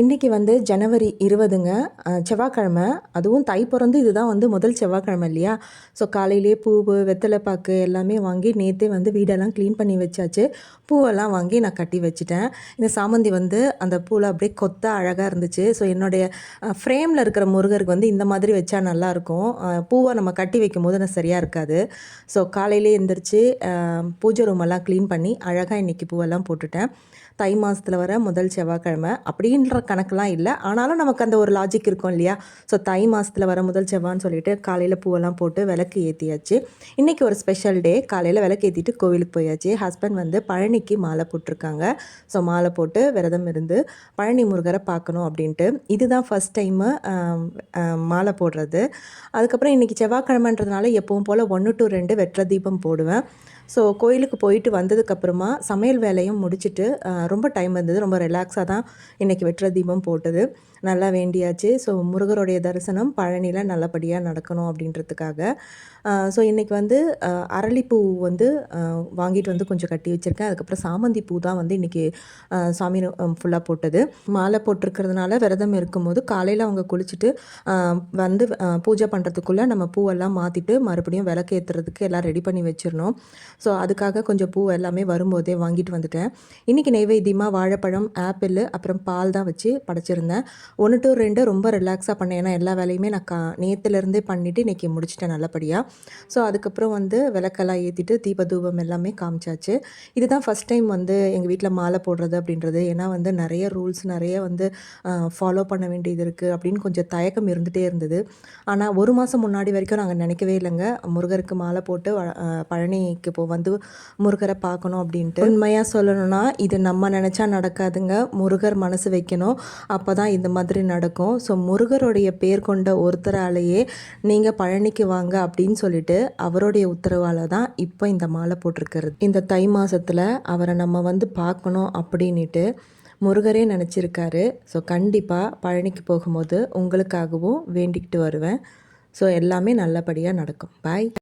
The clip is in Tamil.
இன்றைக்கி வந்து ஜனவரி இருபதுங்க. செவ்வாய்க்கிழமை. அதுவும் தை பிறந்து இதுதான் வந்து முதல் செவ்வாய்க்கிழமை இல்லையா? ஸோ காலையிலேயே பூவு வெத்தலைப்பாக்கு எல்லாமே வாங்கி நேற்றே வந்து வீடெல்லாம் க்ளீன் பண்ணி வச்சாச்சு. பூவெல்லாம் வாங்கி நான் கட்டி வச்சுட்டேன். இந்த சாமந்தி வந்து அந்த பூவில் அப்படியே கொத்த அழகாக இருந்துச்சு. ஸோ என்னுடைய ஃப்ரேமில் இருக்கிற முருகருக்கு வந்து இந்த மாதிரி வச்சா நல்லாயிருக்கும். பூவை நம்ம கட்டி வைக்கும் போது நான் சரியாக இருக்காது. ஸோ காலையிலே எந்திரிச்சு பூஜை ரூமெல்லாம் க்ளீன் பண்ணி அழகாக இன்றைக்கி பூவெல்லாம் போட்டுட்டேன். தை மாதத்தில் வர முதல் செவ்வாய்க்கிழமை. அப்படின்ற கணக்கெலாம் இல்லை. ஆனாலும் நமக்கு அந்த ஒரு லாஜிக் இருக்கும் இல்லையா? ஸோ தை மாதத்தில் வர முதல் செவ்வான்னு சொல்லிட்டு காலையில் பூவெல்லாம் போட்டு விளக்கு ஏற்றியாச்சு இன்றைக்கி ஒரு ஸ்பெஷல் டே காலையில் விளக்கு ஏற்றிட்டு கோவிலுக்கு போயாச்சு. ஹஸ்பண்ட் வந்து பழனிக்கு மாலை போட்டிருக்காங்க. ஸோ மாலை போட்டு விரதம் இருந்து பழனி முருகரை பார்க்கணும் அப்படின்ட்டு. இதுதான் ஃபஸ்ட் டைமு மாலை போடுறது. அதுக்கப்புறம் இன்றைக்கி செவ்வாய்க்கிழமைன்றதுனால எப்பவும் போல் ஒன்று டு ரெண்டு வெற்ற தீபம் போடுவேன். ஸோ கோயிலுக்கு போயிட்டு வந்ததுக்கப்புறமா சமையல் வேலையும் முடிச்சுட்டு ரொம்ப டைம் இருந்தது. ரொம்ப ரிலாக்ஸாக தான் இன்றைக்கி வெற்ற தீபம் போட்டது. நல்லா வேண்டியாச்சு. ஸோ முருகருடைய தரிசனம் பழனியில் நல்லபடியாக நடக்கணும் அப்படின்றதுக்காக. ஸோ இன்றைக்கி வந்து அரளிப்பூ வந்து வாங்கிட்டு வந்து கொஞ்சம் கட்டி வச்சுருக்கேன். அதுக்கப்புறம் சாமந்தி பூ தான் வந்து இன்றைக்கி சாமி ஃபுல்லாக போட்டது. மாலை போட்டிருக்கிறதுனால விரதம் இருக்கும்போது காலையில் அவங்க குளிச்சுட்டு வந்து பூஜை பண்ணுறதுக்குள்ளே நம்ம பூவெல்லாம் மாற்றிட்டு மறுபடியும் விளக்கு ஏற்றுறதுக்கு எல்லாம் ரெடி பண்ணி வச்சிடணும். ஸோ அதுக்காக கொஞ்சம் பூ எல்லாமே வரும்போதே வாங்கிட்டு வந்துட்டேன். இன்றைக்கி நெய்வேத்தியமாக வாழைப்பழம் ஆப்பிள் அப்புறம் பால் தான் வச்சு படைச்சிருந்தேன். ஒன்று டு ரெண்டு ரொம்ப ரிலாக்ஸாக பண்ணேன். ஏன்னா எல்லா வேலையுமே நான் கா நேற்றுலேருந்தே பண்ணிவிட்டு இன்றைக்கி முடிச்சிட்டேன் நல்லபடியாக ஸோ அதுக்கப்புறம் வந்து விளக்கெல்லாம் ஏற்றிட்டு தீப தூபம் எல்லாமே காமிச்சாச்சு. இதுதான் ஃபஸ்ட் டைம் வந்து எங்கள் வீட்டில் மாலை போடுறது அப்படின்றது. ஏன்னா வந்து நிறைய ரூல்ஸ் நிறைய வந்து ஃபாலோ பண்ண வேண்டியது இருக்குது அப்படின்னு கொஞ்சம் தயக்கம் இருந்துகிட்டே இருந்தது. ஆனால் ஒரு மாதம் முன்னாடி வரைக்கும் நாங்கள் நினைக்கவே இல்லைங்க. முருகருக்கு மாலை போட்டு பழனிக்கு போ வந்து முருகரை பார்க்கணும் அப்படின்ட்டு. உண்மையாக சொல்லணும்னா இது நம்ம நினச்சா நடக்காதுங்க. முருகர் மனசு வைக்கணும். அப்போ தான் இந்த மாதிரி நடக்கும். ஸோ முருகருடைய பேர் கொண்ட ஒருத்தராலேயே நீங்கள் பழனிக்கு வாங்க அப்படின்னு சொல்லிட்டு அவருடைய உத்தரவால் தான் இப்போ இந்த மாலை போட்டிருக்கிறது. இந்த தை மாதத்தில் அவரை நம்ம வந்து பார்க்கணும் அப்படின்ட்டு முருகரே நினச்சிருக்காரு. ஸோ கண்டிப்பாக பழனிக்கு போகும்போது உங்களுக்காகவும் வேண்டிக்கிட்டு வருவேன். ஸோ எல்லாமே நல்லபடியாக நடக்கும். பாய்